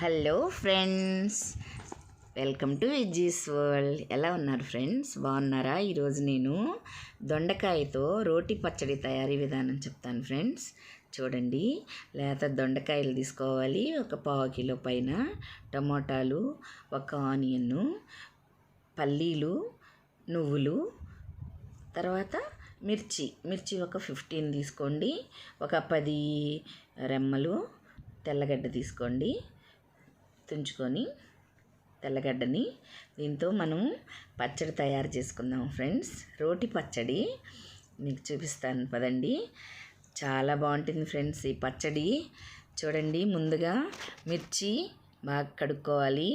Hello friends welcome to Viji's world. ఎలా ఉన్నారు friends? బాగున్నారా? ఈరోజు నేను దొండకాయతో రోటి పచ్చడి తయారీ విధానం చెప్తాను ఫ్రెండ్స్. చూడండి లేత దొండకాయలు తీసుకోవాలి. ఒక పావు కిలో పైన టమోటాలు ఒక ఆనియన్ పల్లీలు నువ్వులు తర్వాత మిర్చి. మిర్చి ఒక ఫిఫ్టీన్ తీసుకోండి. ఒక పది రెమ్మలు తెల్లగడ్డ తీసుకోండి. తుంచుకొని తెల్లగడ్డని దీంతో మనం పచ్చడి తయారు చేసుకుందాం ఫ్రెండ్స్. రోటి పచ్చడి మీకు చూపిస్తాను పదండి. చాలా బాగుంటుంది ఫ్రెండ్స్ ఈ పచ్చడి. చూడండి ముందుగా మిర్చి బాగా కడుక్కోవాలి.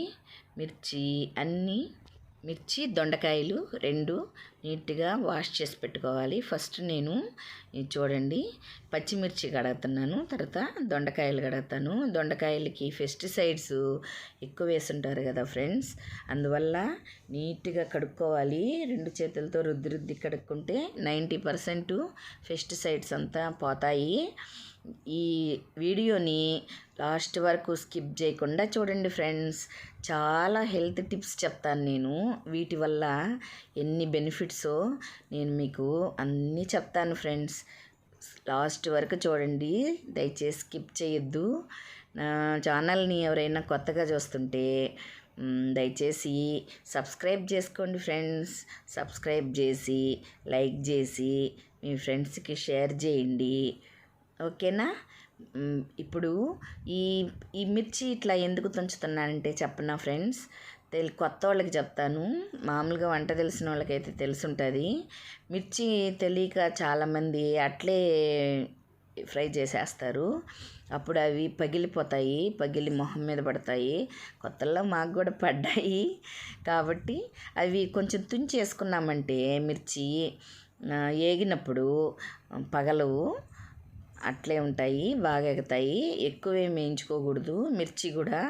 మిర్చి అన్నీ మిర్చి దొండకాయలు రెండు నీట్గా వాష్ చేసి పెట్టుకోవాలి. ఫస్ట్ నేను చూడండి పచ్చిమిర్చి కడుగుతున్నాను తర్వాత దొండకాయలు కడుగుతాను. దొండకాయలకి పెస్టిసైడ్స్ ఎక్కువ వేసుంటారు కదా ఫ్రెండ్స్. అందువల్ల నీట్గా కడుక్కోవాలి. రెండు చేతులతో రుద్ది రుద్ది కడుక్కుంటే నైంటీ పర్సెంట్ పెస్టిసైడ్స్ అంతా పోతాయి. ఈ వీడియోని లాస్ట్ వరకు స్కిప్ చేయకుండా చూడండి ఫ్రెండ్స్. చాలా హెల్త్ టిప్స్ చెప్తాను నేను. వీటి వల్ల ఎన్ని బెనిఫిట్స్ సో నేను మీకు అన్నీ చెప్తాను ఫ్రెండ్స్. లాస్ట్ వరకు చూడండి. దయచేసి స్కిప్ చేయొద్దు. నా ఛానల్ని ఎవరైనా కొత్తగా చూస్తుంటే దయచేసి సబ్స్క్రైబ్ చేసుకోండి ఫ్రెండ్స్. సబ్స్క్రైబ్ చేసి లైక్ చేసి మీ ఫ్రెండ్స్కి షేర్ చేయండి. ఓకేనా? ఇప్పుడు ఈ ఈ మిర్చి ఇట్లా ఎందుకు తుంచుతున్నానంటే చెప్పనా ఫ్రెండ్స్? తెలి కొత్త వాళ్ళకి చెప్తాను. మామూలుగా వంట తెలిసిన వాళ్ళకైతే తెలుసుంటుంది. మిర్చి తెలియక చాలామంది అట్లే ఫ్రై చేసేస్తారు. అప్పుడు అవి పగిలిపోతాయి పగిలి మొహం మీద పడతాయి. కొత్తల్లో మాకు కూడా పడ్డాయి. కాబట్టి అవి కొంచెం తుంచేసుకున్నామంటే మిర్చి ఏగినప్పుడు పగలవు అట్లే ఉంటాయి బాగా ఎగుతాయి. ఎక్కువే వేయించుకోకూడదు. మిర్చి కూడా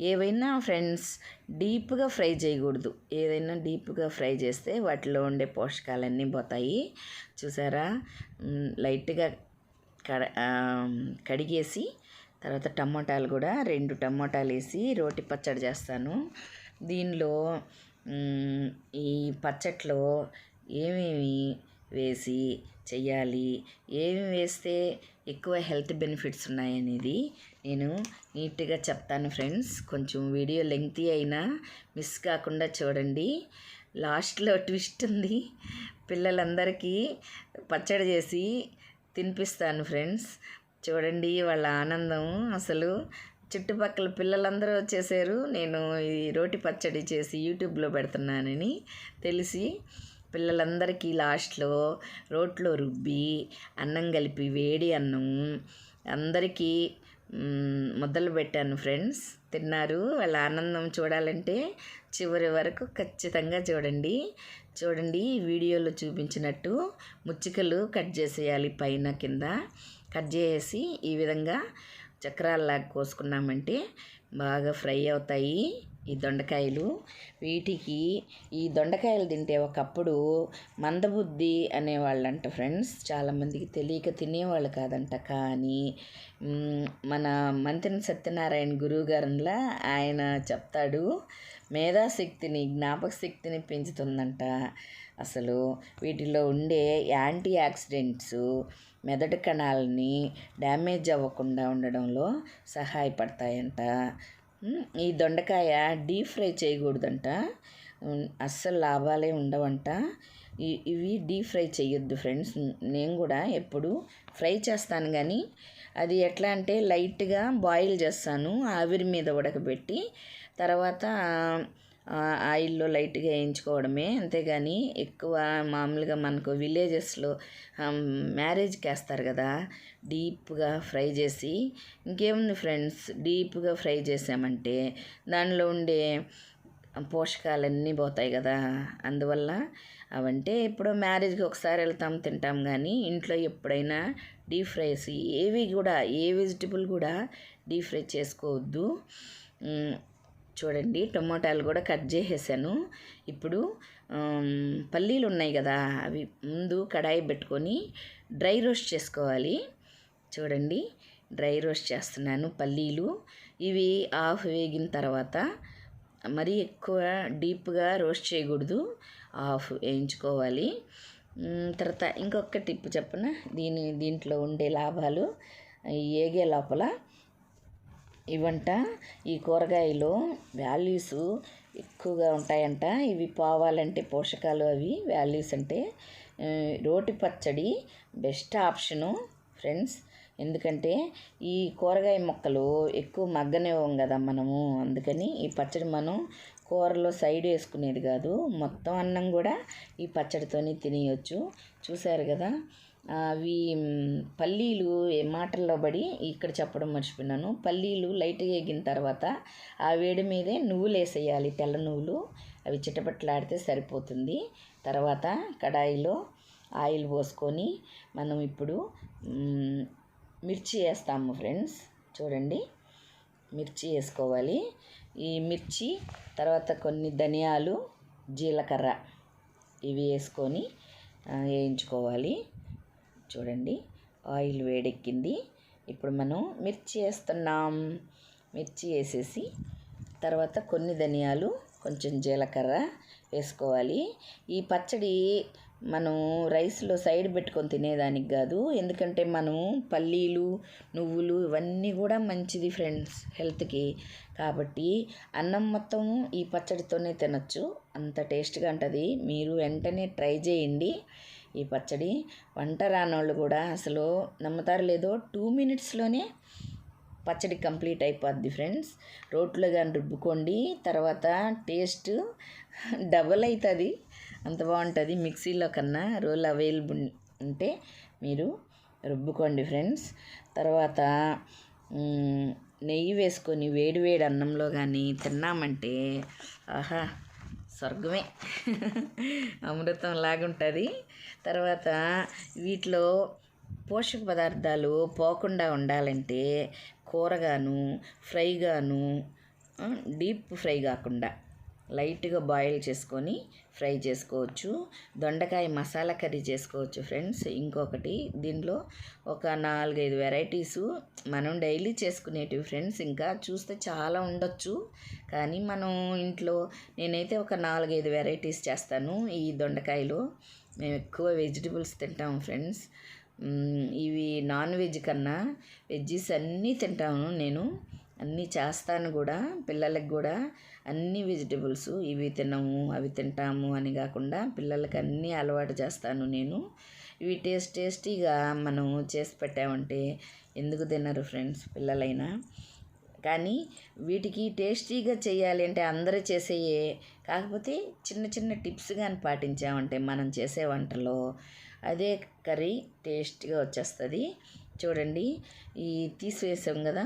ఏవైనా ఫ్రెండ్స్ డీప్గా ఫ్రై చేయకూడదు. ఏదైనా డీప్గా ఫ్రై చేస్తే వాటిలో ఉండే పోషకాలన్నీ పోతాయి. చూసారా? లైట్గా కడ కడిగేసి తర్వాత టమోటాలు కూడా రెండు టమోటాలు వేసి రోటి పచ్చడి చేస్తాను. దీనిలో ఈ పచ్చట్లో ఏమేమి వేసి చేయాలి ఏమి వేస్తే ఎక్కువ హెల్త్ బెనిఫిట్స్ ఉన్నాయనేది నేను నీట్గా చెప్తాను ఫ్రెండ్స్. కొంచెం వీడియో లెంగ్తీ అయినా మిస్ కాకుండా చూడండి. లాస్ట్లో ట్విస్ట్ ఉంది. పిల్లలందరికీ పచ్చడి చేసి తినిపిస్తాను ఫ్రెండ్స్. చూడండి వాళ్ళ ఆనందం. అసలు చుట్టుపక్కల పిల్లలందరూ వచ్చేసారు. నేను ఈ రోటి పచ్చడి చేసి యూట్యూబ్లో పెడుతున్నానని తెలిసి పిల్లలందరికీ లాస్ట్లో రోట్లో రుబ్బి అన్నం కలిపి వేడి అన్నం అందరికీ మొదలు పెట్టాను ఫ్రెండ్స్. తిన్నారు. వాళ్ళ ఆనందం చూడాలంటే చివరి వరకు ఖచ్చితంగా చూడండి. చూడండి వీడియోలో చూపించినట్టు ముచ్చికలు కట్ చేసేయాలి పైన కింద. కట్ చేసి ఈ విధంగా చక్రాల్లాగా కోసుకున్నామంటే బాగా ఫ్రై అవుతాయి. ఈ దొండకాయలు. వీటికి ఈ దొండకాయలు తింటే ఒకప్పుడు మందబుద్ధి అనేవాళ్ళంట ఫ్రెండ్స్. చాలామందికి తెలియక తినేవాళ్ళు కాదంట. కానీ మన మంత్రి సత్యనారాయణ గురువు గారిలా ఆయన చెప్తాడు మేధాశక్తిని జ్ఞాపక శక్తిని పెంచుతుందంట. అసలు వీటిలో ఉండే యాంటీ యాక్సిడెంట్స్ మెదడు కణాలని డ్యామేజ్ అవ్వకుండా ఉండడంలో సహాయపడతాయంట. ఈ దొండకాయ డీప్ ఫ్రై చేయకూడదంట. అస్సలు లాభాలే ఉండవంట. ఇవి డీప్ ఫ్రై చేయొద్దు ఫ్రెండ్స్. నేను కూడా ఎప్పుడు ఫ్రై చేస్తాను కానీ అది ఎట్లా అంటే లైట్గా బాయిల్ చేస్తాను ఆవిరి మీద ఉడకబెట్టి తర్వాత ఆయిల్లో లైట్గా వేయించుకోవడమే. అంతేగాని ఎక్కువ మామూలుగా మనకు విలేజెస్లో మ్యారేజ్కి వేస్తారు కదా డీప్గా ఫ్రై చేసి ఇంకేముంది ఫ్రెండ్స్? డీప్గా ఫ్రై చేసామంటే దానిలో ఉండే పోషకాలన్నీ పోతాయి కదా. అందువల్ల అవంటే ఎప్పుడో మ్యారేజ్కి ఒకసారి వెళ్తాం తింటాం కానీ ఇంట్లో ఎప్పుడైనా డీప్ ఫ్రైస్ ఏవి కూడా ఏ వెజిటబుల్ కూడా డీప్ ఫ్రై చేసుకోవద్దు. చూడండి టొమాటాలు కూడా కట్ చేసేసాను. ఇప్పుడు పల్లీలు ఉన్నాయి కదా అవి ముందు కడాయి పెట్టుకొని డ్రై రోస్ట్ చేసుకోవాలి. చూడండి డ్రై రోస్ట్ చేస్తున్నాను పల్లీలు. ఇవి ఆఫ్ వేగిన తర్వాత మరీ ఎక్కువ డీప్గా రోస్ట్ చేయకూడదు ఆఫ్ వేయించుకోవాలి. తర్వాత ఇంకొక టిప్ చెప్పన దీని దీంట్లో ఉండే లాభాలు ఏగే లోపల ఇవంట. ఈ కూరగాయలు వాల్యూస్ ఎక్కువగా ఉంటాయంట. ఇవి పోవాలంటే పోషకాలు అవి వాల్యూస్ అంటే రోటి పచ్చడి బెస్ట్ ఆప్షను ఫ్రెండ్స్ ఎందుకంటే ఈ కూరగాయ మొక్కలు ఎక్కువ మగ్గనివ్వం కదా మనము. అందుకని ఈ పచ్చడి మనం కూరలో సైడ్ వేసుకునేది కాదు మొత్తం అన్నం కూడా ఈ పచ్చడితోనే తినేయచ్చు. చూసారు కదా? అవి పల్లీలు ఏ మాటల్లో పడి ఇక్కడ చెప్పడం మర్చిపోయినాను. పల్లీలు లైట్గా ఎగిన తర్వాత ఆ వేడి మీదే నువ్వులు వేసేయాలి తెల్ల నువ్వులు. అవి చిటపట్లాడితే సరిపోతుంది. తర్వాత కడాయిలో ఆయిల్ పోసుకొని మనం ఇప్పుడు మిర్చి వేస్తాము ఫ్రెండ్స్. చూడండి మిర్చి వేసుకోవాలి. ఈ మిర్చి తర్వాత కొన్ని ధనియాలు జీలకర్ర ఇవి వేసుకొని వేయించుకోవాలి. చూడండి. ఆయిల్ వేడెక్కింది. ఇప్పుడు మనం మిర్చి వేస్తున్నాం. మిర్చి వేసేసి తర్వాత కొన్ని ధనియాలు కొంచెం జీలకర్ర వేసుకోవాలి. ఈ పచ్చడి మనం రైస్లో సైడ్ పెట్టుకొని తినేదానికి కాదు. ఎందుకంటే మనం పల్లీలు నువ్వులు ఇవన్నీ కూడా మంచిది ఫ్రెండ్స్ హెల్త్కి. కాబట్టి అన్నం మొత్తం ఈ పచ్చడితోనే తినచ్చు. అంత టేస్ట్గా ఉంటుంది. మీరు వెంటనే ట్రై చేయండి. ఈ పచ్చడి. వంట రానోళ్ళు కూడా అసలు నమ్ముతారు లేదో టూ మినిట్స్లోనే పచ్చడి కంప్లీట్ అయిపోద్ది ఫ్రెండ్స్. రోట్లో కానీ రుబ్బుకోండి తర్వాత టేస్ట్ డబుల్ అవుతుంది అంత బాగుంటుంది మిక్సీలో కన్నా. రోల్ అవైలబుల్ ఉంటే మీరు రుబ్బుకోండి ఫ్రెండ్స్. తర్వాత నెయ్యి వేసుకొని వేడి వేడి అన్నంలో కానీ తిన్నామంటే ఆహా స్వర్గమే. అమృతం లాగుంటుంది. తర్వాత వీటిలో పోషక పదార్థాలు పోకుండా ఉండాలంటే కూరగాను ఫ్రైగాను గాను డీప్ ఫ్రై కాకుండా లైట్గా బాయిల్ చేసుకొని ఫ్రై చేసుకోవచ్చు. దొండకాయ మసాలా కర్రీ చేసుకోవచ్చు ఫ్రెండ్స్. ఇంకొకటి దీనిలో ఒక నాలుగైదు వెరైటీస్ మనం డైలీ చేసుకునేటివి ఫ్రెండ్స్. ఇంకా చూస్తే చాలా ఉండొచ్చు. కానీ మనం ఇంట్లో నేనైతే ఒక నాలుగైదు వెరైటీస్ చేస్తాను ఈ దొండకాయలో. మేము ఎక్కువ వెజిటబుల్స్ తింటాం ఫ్రెండ్స్. ఇవి నాన్ వెజ్ కన్నా వెజ్జీస్ అన్నీ తింటాను నేను. అన్నీ చేస్తాను కూడా పిల్లలకి కూడా. అన్ని వెజిటబుల్స్ ఇవి తినము అవి తింటాము అని కాకుండా పిల్లలకి అన్నీ అలవాటు చేస్తాను నేను. ఇవి టేస్ట్ టేస్టీగా మనం చేసి పెట్టామంటే ఎందుకు తినరు ఫ్రెండ్స్ పిల్లలైనా? కానీ వీటికి టేస్టీగా చేయాలి అంటే అందరూ చేసేయే. కాకపోతే చిన్న చిన్న టిప్స్ కానీ పాటించామంటే మనం చేసే వంటలో అదే కర్రీ టేస్ట్గా వచ్చేస్తుంది. చూడండి ఈ తీసివేసాం కదా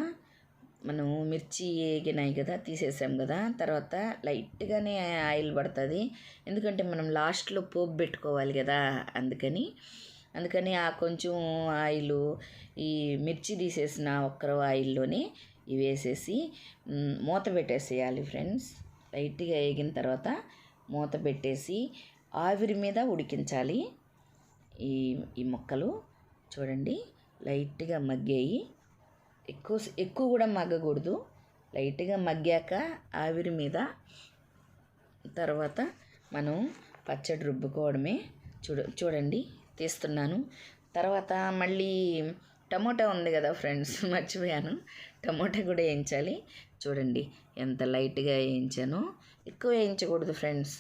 మనం మిర్చి వేగినాయి కదా తీసేసాం కదా తర్వాత లైట్గానే ఆయిల్ పడుతుంది. ఎందుకంటే మనం లాస్ట్లో పోపు పెట్టుకోవాలి కదా అందుకని. అందుకని ఆ కొంచెం ఆయిల్ ఈ మిర్చి తీసేసిన ఒక్కరో ఆయిల్లోనే ఇవి వేసేసి మూత పెట్టేసేయాలి ఫ్రెండ్స్. లైట్గా వేగిన తర్వాత మూత పెట్టేసి ఆవిరి మీద ఉడికించాలి ఈ ఈ మొక్కలు. చూడండి లైట్గా మగ్గాయి. ఎక్కువ ఎక్కువ కూడా మగ్గకూడదు. లైట్గా మగ్గాక ఆవిరి మీద తర్వాత మనం పచ్చడి రుబ్బుకోవడమే చూడ చూడండి తీస్తున్నాను. తర్వాత మళ్ళీ టమోటా ఉంది కదా ఫ్రెండ్స్ మర్చిపోయాను. టమోటా కూడా వేయించాలి. చూడండి ఎంత లైట్గా వేయించానో. ఎక్కువ వేయించకూడదు ఫ్రెండ్స్.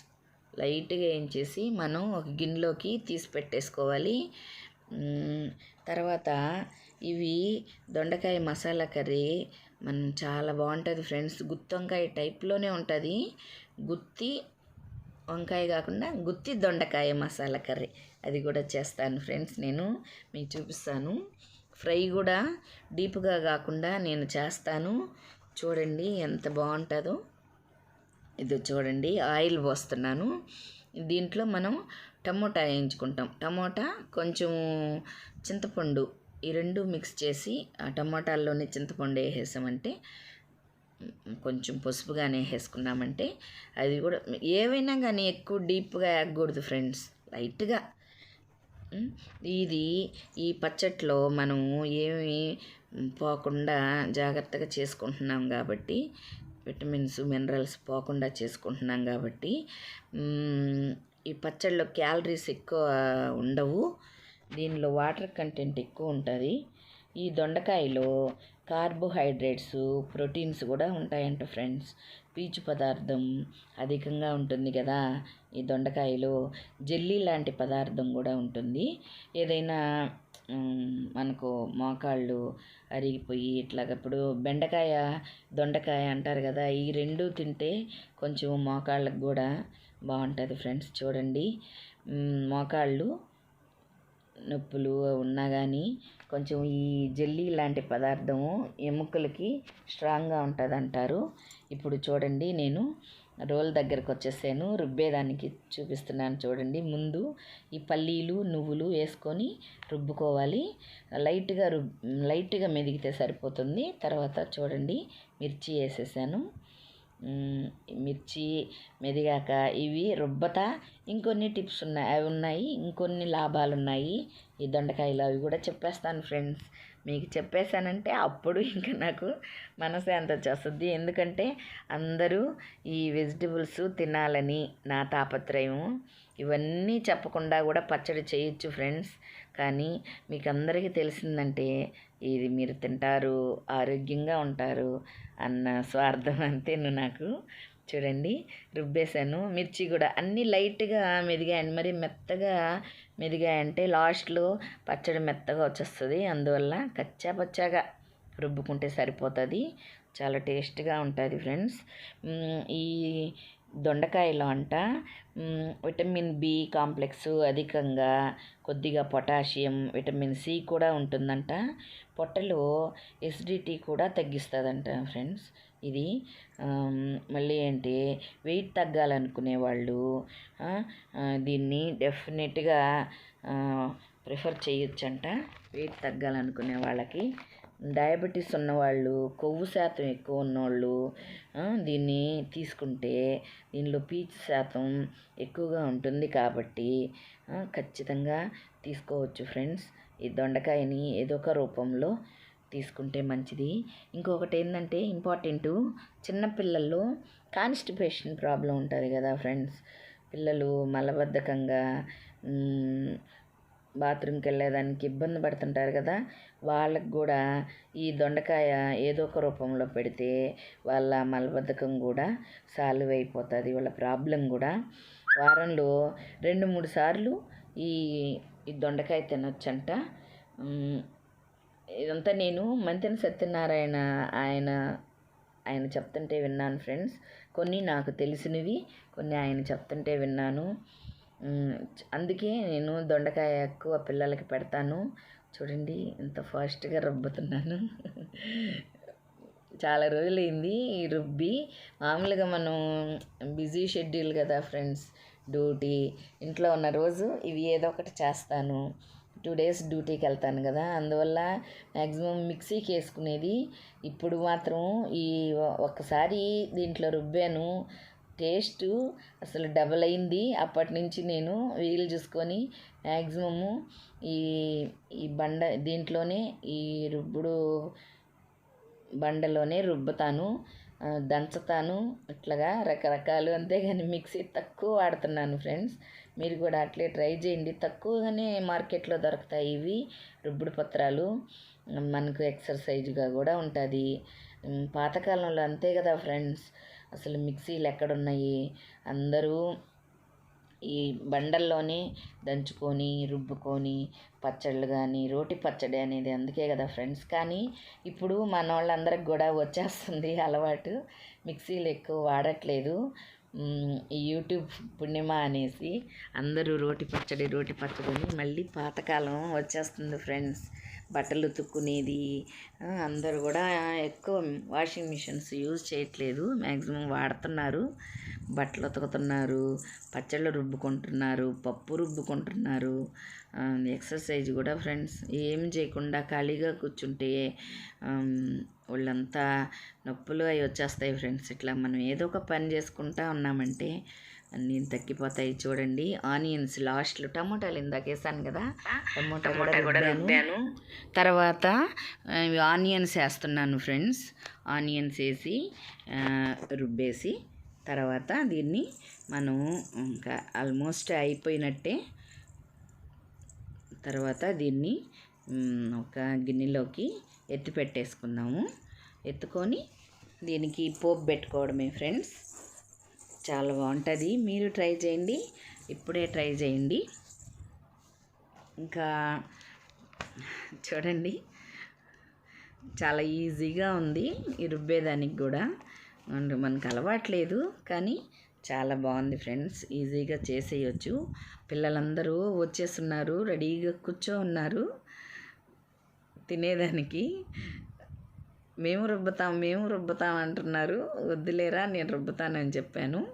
లైట్గా వేయించేసి మనం ఒక గిన్నెలోకి తీసి పెట్టేసుకోవాలి. తర్వాత ఇవి దొండకాయ మసాలా కర్రీ. మనం చాలా బాగుంటుంది ఫ్రెండ్స్. గుత్తి వంకాయ టైప్లోనే ఉంటుంది. గుత్తి వంకాయ కాకుండా గుత్తి దొండకాయ మసాలా కర్రీ. అది కూడా చేస్తాను ఫ్రెండ్స్ నేను. మీకు చూపిస్తాను. ఫ్రై కూడా డీప్గా కాకుండా నేను చేస్తాను. చూడండి ఎంత బాగుంటుందో. ఇది చూడండి ఆయిల్ పోస్తున్నాను. దీంట్లో మనం టమోటా వేయించుకుంటాం. టమోటా కొంచెం చింతపండు ఈ రెండు మిక్స్ చేసి ఆ టమోటాల్లోనే చింతపండు వేసేసామంటే కొంచెం పసుపుగానే వేసుకున్నామంటే అది కూడా ఏవైనా కానీ ఎక్కువ డీప్గా వేయకూడదు ఫ్రెండ్స్ లైట్గా. ఇది ఈ పచ్చట్లో మనము ఏమి పోకుండా జాగ్రత్తగా చేసుకుంటున్నాం కాబట్టి విటమిన్స్ మినరల్స్ పోకుండా చేసుకుంటున్నాం కాబట్టి ఈ పచ్చడిలో క్యాలరీస్ ఎక్కువ ఉండవు. దీనిలో వాటర్ కంటెంట్ ఎక్కువ ఉంటుంది. ఈ దొండకాయలో కార్బోహైడ్రేట్స్ ప్రోటీన్స్ కూడా ఉంటాయంట ఫ్రెండ్స్. పీచు పదార్థం అధికంగా ఉంటుంది కదా ఈ దొండకాయలో. జెల్లీ లాంటి పదార్థం కూడా ఉంటుంది. ఏదైనా మనకు మోకాళ్ళు అరిగిపోయి ఇట్లాగప్పుడు బెండకాయ దొండకాయ అంటారు కదా ఈ రెండు తింటే కొంచెం మోకాళ్ళకు కూడా బాగుంటుంది ఫ్రెండ్స్. చూడండి. మోకాళ్ళు నొప్పులు ఉన్నా కానీ కొంచెం ఈ జెల్లీ లాంటి పదార్థము ఎముకలకి స్ట్రాంగ్గా ఉంటుంది అంటారు ఇప్పుడు చూడండి నేను రోల్ దగ్గరకు వచ్చేసాను. రుబ్బేదానికి చూపిస్తున్నాను చూడండి. ముందు ఈ పల్లీలు నువ్వులు వేసుకొని రుబ్బుకోవాలి. లైట్గా రుబ్ లైట్గా మెదిగితే సరిపోతుంది. తర్వాత చూడండి మిర్చి వేసేసాను. మిర్చి మెదిగాక ఇవి రుబ్బత. ఇంకొన్ని టిప్స్ ఉన్నాయి అవి ఉన్నాయి. ఇంకొన్ని లాభాలు ఉన్నాయి. ఈ దొండకాయలు అవి కూడా చెప్పేస్తాను ఫ్రెండ్స్. మీకు చెప్పేశానంటే అప్పుడు ఇంకా నాకు మనసు ఎంత వచ్చేస్తుంది. ఎందుకంటే అందరూ ఈ వెజిటబుల్స్ తినాలని నా తాపత్రయం. ఇవన్నీ చెప్పకుండా కూడా పచ్చడి చేయొచ్చు ఫ్రెండ్స్. కానీ మీకు అందరికీ తెలిసిందంటే ఇది మీరు తింటారు ఆరోగ్యంగా ఉంటారు అన్న స్వార్థం అంతేను నాకు. చూడండి రుబ్బేశాను. మిర్చి కూడా అన్నీ లైట్గా మెదిగాయండి. మరి మెత్తగా మెదిగాయంటే లాస్ట్లో పచ్చడి మెత్తగా వచ్చేస్తుంది. అందువల్ల కచ్చా పచ్చాగా రుబ్బుకుంటే సరిపోతుంది. చాలా టేస్ట్గా ఉంటుంది ఫ్రెండ్స్. ఈ దొండకాయలో అంట. విటమిన్ బి కాంప్లెక్స్ అధికంగా కొద్దిగా పొటాషియం విటమిన్ సి కూడా ఉంటుందంట. పొట్టలో ఎసిడిటీ కూడా తగ్గిస్తుందంట ఫ్రెండ్స్. ఇది మళ్ళీ ఏంటి వెయిట్ తగ్గాలనుకునే వాళ్ళు దీన్ని డెఫినెట్గా ప్రిఫర్ చేయొచ్చంట. వెయిట్ తగ్గాలనుకునే వాళ్ళకి డయాబెటీస్ ఉన్నవాళ్ళు కొవ్వు శాతం ఎక్కువ ఉన్నవాళ్ళు దీన్ని తీసుకుంటే దీనిలో పీచు శాతం ఎక్కువగా ఉంటుంది కాబట్టి ఖచ్చితంగా తీసుకోవచ్చు ఫ్రెండ్స్. ఈ దొండకాయని ఏదో ఒక రూపంలో తీసుకుంటే మంచిది. ఇంకొకటి ఏంటంటే ఇంపార్టెంట్ చిన్నపిల్లల్లో కాన్స్టిపేషన్ ప్రాబ్లం ఉంటుంది కదా ఫ్రెండ్స్. పిల్లలు మలబద్ధకంగా బాత్రూమ్కి వెళ్ళేదానికి ఇబ్బంది పడుతుంటారు కదా. వాళ్ళకు కూడా ఈ దొండకాయ ఏదో ఒక రూపంలో పెడితే వాళ్ళ మలబద్ధకం కూడా సాల్వ్ అయిపోతుంది వాళ్ళ ప్రాబ్లం కూడా. వారంలో రెండు మూడు సార్లు ఈ ఈ దొండకాయ తినొచ్చంట. ఇదంతా నేను మంతెన సత్యనారాయణ ఆయన ఆయన చెప్తుంటే విన్నాను ఫ్రెండ్స్ కొన్ని నాకు తెలిసినవి కొన్ని ఆయన చెప్తుంటే విన్నాను. అందుకే నేను దొండకాయ ఎక్కువ పిల్లలకి పెడతాను. చూడండి ఎంత ఫాస్ట్గా రుబ్బుతున్నాను. చాలా రోజులైంది ఈ రుబ్బి. మామూలుగా మనం బిజీ షెడ్యూల్ కదా ఫ్రెండ్స్ డ్యూటీ. ఇంట్లో ఉన్న రోజు ఇవి ఏదో ఒకటి చేస్తాను. టూ డేస్ డ్యూటీకి వెళ్తాను కదా. అందువల్ల మ్యాక్సిమం మిక్సీకి వేసుకునేది. ఇప్పుడు మాత్రం ఈ ఒకసారి ఒక్కసారి దీంట్లో రుబ్బాను. టేస్ట్ అసలు డబల్ అయింది. అప్పటి నుంచి నేను వీలు చూసుకొని మ్యాక్సిమము ఈ ఈ బండ దీంట్లోనే ఈ రుబ్బుడు బండలోనే రుబ్బుతాను దంచుతాను ఇట్లాగా రకరకాలు అంతేగాని మిక్సీ తక్కువ వాడుతున్నాను ఫ్రెండ్స్. మీరు కూడా అట్లే ట్రై చేయండి. తక్కువగానే మార్కెట్లో దొరుకుతాయి ఇవి రుబ్బుడు పత్రాలు. మనకు ఎక్సర్సైజ్గా కూడా ఉంటుంది. పాతకాలంలో అంతే కదా ఫ్రెండ్స్. అసలు మిక్సీలు ఎక్కడున్నాయి? అందరూ ఈ బండల్లోనే దంచుకొని రుబ్బుకొని పచ్చళ్ళు కానీ రోటి పచ్చడి అనేది అందుకే కదా ఫ్రెండ్స్. కానీ ఇప్పుడు మన వాళ్ళందరికి కూడా వచ్చేస్తుంది అలవాటు. మిక్సీలు ఎక్కువ వాడట్లేదు. ఈ యూట్యూబ్ పుణ్యమా అనేసి అందరూ రోటి పచ్చడి రోటి పచ్చడి మళ్ళీ పాతకాలం వచ్చేస్తుంది ఫ్రెండ్స్. బట్టలు ఉతుక్కునేది అందరు అందరూ కూడా ఎక్కువ వాషింగ్ మిషన్స్ యూజ్ చేయట్లేదు. మ్యాక్సిమం వాడుతున్నారు. బట్టలు ఉతుకుతున్నారు. పచ్చళ్ళు రుబ్బుకుంటున్నారు. పప్పు రుబ్బుకుంటున్నారు. ఎక్సర్సైజ్ కూడా ఫ్రెండ్స్. ఏం చేయకుండా ఖాళీగా కూర్చుంటే వాళ్ళంతా నొప్పులు అవి వచ్చేస్తాయి ఫ్రెండ్స్. ఇట్లా మనం ఏదో ఒక పని చేసుకుంటా ఉన్నామంటే అన్నీ తగ్గిపోతాయి చూడండి. ఆనియన్స్ లాస్ట్లో టమోటాలు ఇందాక వేసాను కదా. టమోటా కూడా రుబ్బాను. తర్వాత ఆనియన్స్ వేస్తున్నాను ఫ్రెండ్స్. ఆనియన్స్ వేసి రుబ్బేసి తర్వాత దీన్ని మనం ఇంకా ఆల్మోస్ట్ అయిపోయినట్టే తర్వాత దీన్ని ఒక గిన్నెలోకి ఎత్తి పెట్టేసుకుందాము ఎత్తుకొని దీనికి పోపు పెట్టుకోవడమే ఫ్రెండ్స్. చాలా బాగుంటుంది. మీరు ట్రై చేయండి. ఇప్పుడే ట్రై చేయండి. ఇంకా చూడండి. చాలా ఈజీగా ఉంది ఈ రుబ్బేదానికి కూడా. అండ్ మనకు అలవాట్లేదు కానీ చాలా బాగుంది ఫ్రెండ్స్. ఈజీగా చేసేయచ్చు. పిల్లలందరూ వచ్చేస్తున్నారు రెడీగా కూర్చో ఉన్నారు. తినేదానికి. మేము రుబ్బుతాం మేము రుబ్బుతాం అంటున్నారు. వద్దులేరా నేను రుబ్బుతానని చెప్పాను.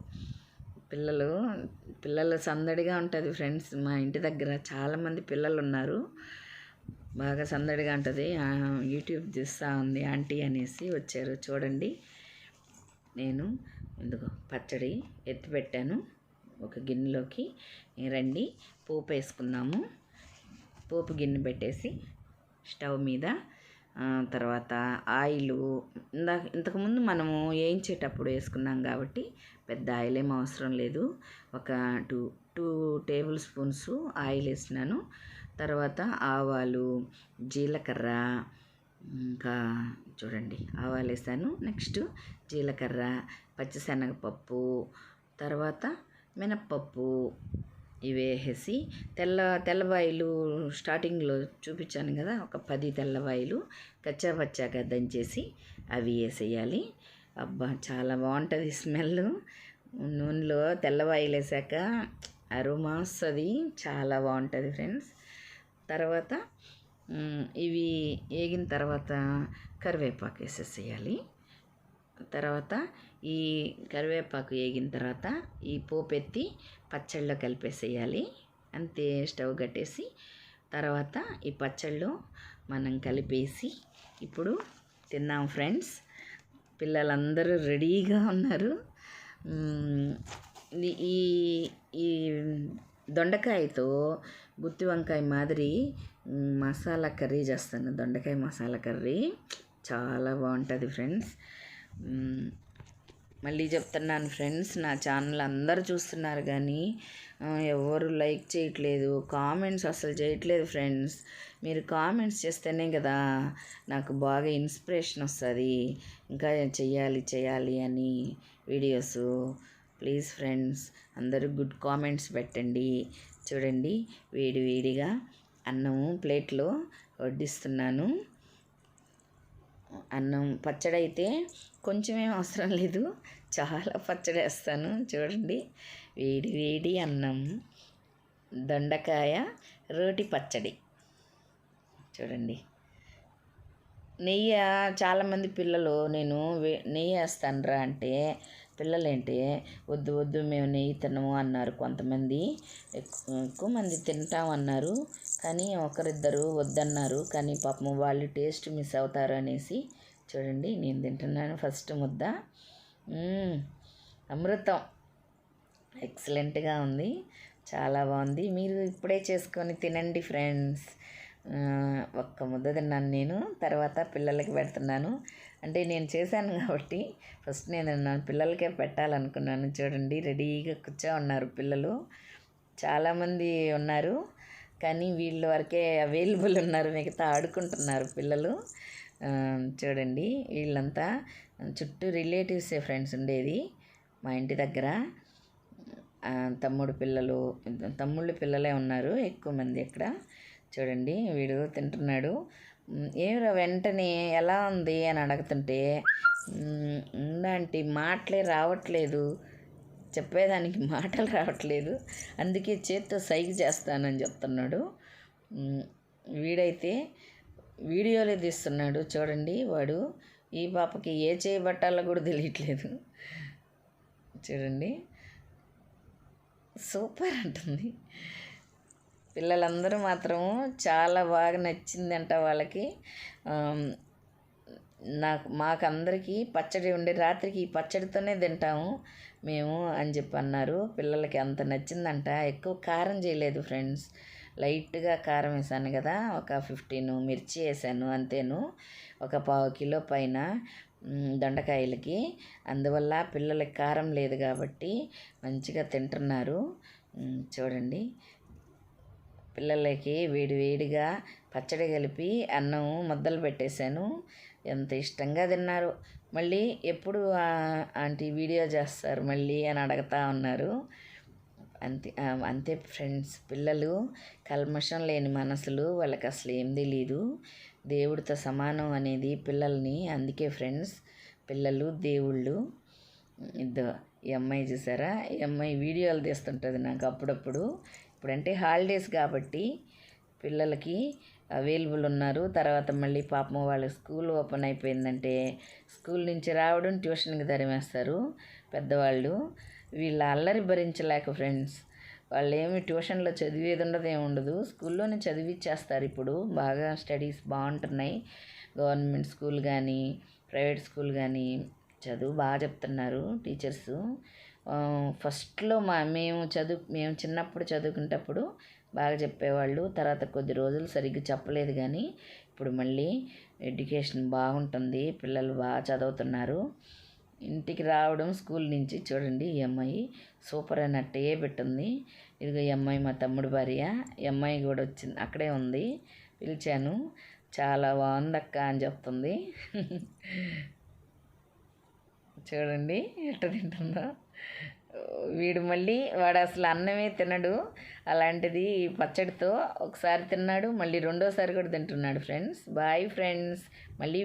పిల్లలు పిల్లలు సందడిగా ఉంటుంది ఫ్రెండ్స్. మా ఇంటి దగ్గర చాలామంది పిల్లలు ఉన్నారు బాగా సందడిగా ఉంటుంది. యూట్యూబ్ చూస్తూ ఉంది ఆంటీ అనేసి వచ్చారు. చూడండి. నేను ఎందుకు పచ్చడి ఎత్తి పెట్టాను. ఒక గిన్నెలోకి రండి. పోపు వేసుకుందాము. పోపు గిన్నె పెట్టేసి స్టవ్ మీద తర్వాత ఆయిలు. ఇందా ఇంతకుముందు మనము వేయించేటప్పుడు వేసుకున్నాం కాబట్టి పెద్ద ఆయిల్ ఏం అవసరం లేదు. ఒక two two table spoons oil వేసినాను. తర్వాత ఆవాలు జీలకర్ర ఇంకా చూడండి ఆవాలు వేసాను. నెక్స్ట్ జీలకర్ర పచ్చిశనగపప్పు తర్వాత మినప్పప్పు ఇవి వేసేసి తెల్ల తెల్లవాయిలు స్టార్టింగ్లో చూపించాను కదా ఒక పది తెల్లవాయిలు కచ్చాపచ్చాగా దంచేసి అవి వేసేయాలి. అబ్బా చాలా బాగుంటుంది స్మెల్ నూనెలో తెల్లవాయిలు వేసాక అరుమాస్ వస్తుంది. చాలా బాగుంటుంది ఫ్రెండ్స్. తర్వాత ఇవి వేగిన తర్వాత కరివేపాకు వేసేసేయాలి. తర్వాత ఈ కరివేపాకు వేగిన తర్వాత ఈ పోపు ఎత్తి పచ్చళ్ళలో కలిపేసేయాలి. అంతే స్టవ్ కట్టేసి తర్వాత ఈ పచ్చళ్ళు మనం కలిపేసి ఇప్పుడు తిన్నాం ఫ్రెండ్స్. పిల్లలందరూ రెడీగా ఉన్నారు. ఈ ఈ దొండకాయతో గుత్తి వంకాయ మాదిరి మసాలా కర్రీ చేస్తాను. దొండకాయ మసాలా కర్రీ చాలా బాగుంటుంది ఫ్రెండ్స్. మళ్ళీ చెప్తున్నాను ఫ్రెండ్స్ నా ఛానల్ అందరు చూస్తున్నారు కానీ ఎవరు లైక్ చేయట్లేదు కామెంట్స్ అసలు చేయట్లేదు ఫ్రెండ్స్. మీరు కామెంట్స్ చేస్తేనే కదా నాకు బాగా ఇన్స్పిరేషన్ వస్తుంది. ఇంకా చెయ్యాలి చేయాలి అని వీడియోస్. ప్లీజ్ ఫ్రెండ్స్ అందరూ గుడ్ కామెంట్స్ పెట్టండి. చూడండి వేడి వేడిగా అన్నము ప్లేట్లో వడ్డిస్తున్నాను. అన్నం పచ్చడి అయితే కొంచెమేం అవసరం లేదు. చాలా పచ్చడి వేస్తాను చూడండి. వేడి వేడి అన్నం. దొండకాయ రోటి పచ్చడి. చూడండి. నెయ్యి చాలామంది పిల్లలు నేను వే- నెయ్యి వేస్తానురా అంటే పిల్లలేంటి? వద్దు వద్దు మేము నెయ్యి తినము అన్నారు కొంతమంది. ఎక్కువ మంది తింటాం అన్నారు కానీ ఒకరిద్దరు వద్దన్నారు. కానీ పాపం వాళ్ళు టేస్ట్ మిస్ అవుతారు అనేసి చూడండి నేను తింటున్నాను ఫస్ట్ ముద్ద. అమృతం. ఎక్సలెంట్గా ఉంది. చాలా బాగుంది. మీరు ఇప్పుడే చేసుకొని తినండి ఫ్రెండ్స్. ఒక్క ముద్ద తిన్నాను నేను. తర్వాత పిల్లలకి పెడుతున్నాను. అంటే నేను చేశాను కాబట్టి ఫస్ట్ నేను నా పిల్లలకే పెట్టాలనుకున్నాను. చూడండి రెడీగా కూర్చో ఉన్నారు పిల్లలు. చాలామంది ఉన్నారు కానీ వీళ్ళ వరకే అవైలబుల్ ఉన్నారు. మిగతా ఆడుకుంటున్నారు పిల్లలు. చూడండి వీళ్ళంతా చుట్టూ రిలేటివ్సే ఫ్రెండ్స్ ఉండేది మా ఇంటి దగ్గర. తమ్ముడు పిల్లలు తమ్ముళ్ళు పిల్లలే ఉన్నారు ఎక్కువ మంది ఇక్కడ చూడండి వీడు తింటున్నాడు. ఏమిరా వెంటనే ఎలా ఉంది? అని అడుగుతుంటే ఉందంటే మాటలే రావట్లేదు. చెప్పేదానికి మాటలు రావట్లేదు. అందుకే చేత్తో సైగ చేస్తానని చెప్తున్నాడు. వీడైతే వీడియోలే తీస్తున్నాడు చూడండి వాడు. ఈ పాపకి ఏ చేయబట్టాలో కూడా తెలియట్లేదు. చూడండి. సూపర్ అంటుంది. పిల్లలందరూ మాత్రం చాలా బాగా నచ్చిందంట వాళ్ళకి. నాకు మాకందరికీ పచ్చడి ఉండే రాత్రికి ఈ పచ్చడితోనే తింటాము మేము అని చెప్పి అన్నారు. పిల్లలకి అంత నచ్చిందంట. ఎక్కువ కారం చేయలేదు ఫ్రెండ్స్. లైట్గా కారం వేసాను కదా ఒక ఫిఫ్టీన్ మిర్చి వేసాను అంతేను ఒక పావు కిలో పైన దొండకాయలకి. అందువల్ల పిల్లలకి కారం లేదు కాబట్టి మంచిగా తింటున్నారు. చూడండి. పిల్లలకి వేడి వేడిగా పచ్చడి కలిపి అన్నం ముద్దలు పెట్టేశాను. ఎంత ఇష్టంగా తిన్నారు. మళ్ళీ ఎప్పుడు ఆంటీ వీడియో చేస్తారు మళ్ళీ అని అడుగుతా ఉన్నారు. అంతే అంతే ఫ్రెండ్స్. పిల్లలు కల్మషం లేని మనసులు వాళ్ళకి అసలు ఏం తెలియదు దేవుడితో సమానం అనేది పిల్లల్ని. అందుకే ఫ్రెండ్స్ పిల్లలు దేవుళ్ళు. ఇద్దో ఈ అమ్మాయి చూసారా? ఈ అమ్మాయి వీడియోలు తీస్తుంటుంది నాకు అప్పుడప్పుడు. ఇప్పుడంటే హాలిడేస్ కాబట్టి పిల్లలకి అవైలబుల్ ఉన్నారు తర్వాత మళ్ళీ పాపం వాళ్ళ స్కూల్ ఓపెన్ అయిపోయిందంటే స్కూల్ నుంచి రావడం ట్యూషన్కి తరిమేస్తారు పెద్దవాళ్ళు. వీళ్ళ అల్లరి భరించలేక ఫ్రెండ్స్ వాళ్ళు ఏమి ట్యూషన్లో చదివేది ఉండదు ఏమి ఉండదు. స్కూల్లోనే చదివిచ్చేస్తారు ఇప్పుడు. బాగా స్టడీస్ బాగుంటున్నాయి. గవర్నమెంట్ స్కూల్ కానీ ప్రైవేట్ స్కూల్ కానీ చదువు బాగా చెప్తున్నారు టీచర్స్. ఫస్ట్లో మా మేము చదువు మేము చిన్నప్పుడు చదువుకునేటప్పుడు బాగా చెప్పేవాళ్ళు. తర్వాత కొద్ది రోజులు సరిగ్గా చెప్పలేదు కానీ ఇప్పుడు మళ్ళీ ఎడ్యుకేషన్ బాగుంటుంది పిల్లలు బాగా చదువుతున్నారు. ఇంటికి రావడం స్కూల్ నుంచి చూడండి ఈ అమ్మాయి సూపర్ అట్టయే పెట్టింది. ఇదిగో ఈ అమ్మాయి మా తమ్ముడు భార్య. ఈ అమ్మాయి కూడా వచ్చింది అక్కడే ఉంది. పిలిచాను చాలా బాగుందక్క అని చెప్తుంది. చూడండి ఎట్ట తింటుందో. వీడు మళ్ళీ వాడు అసలు అన్నమే తినడు. అలాంటిది పచ్చడితో ఒకసారి తిన్నాడు మళ్ళీ రెండోసారి కూడా తింటున్నాడు ఫ్రెండ్స్ బాయ్ ఫ్రెండ్స్ మళ్ళీ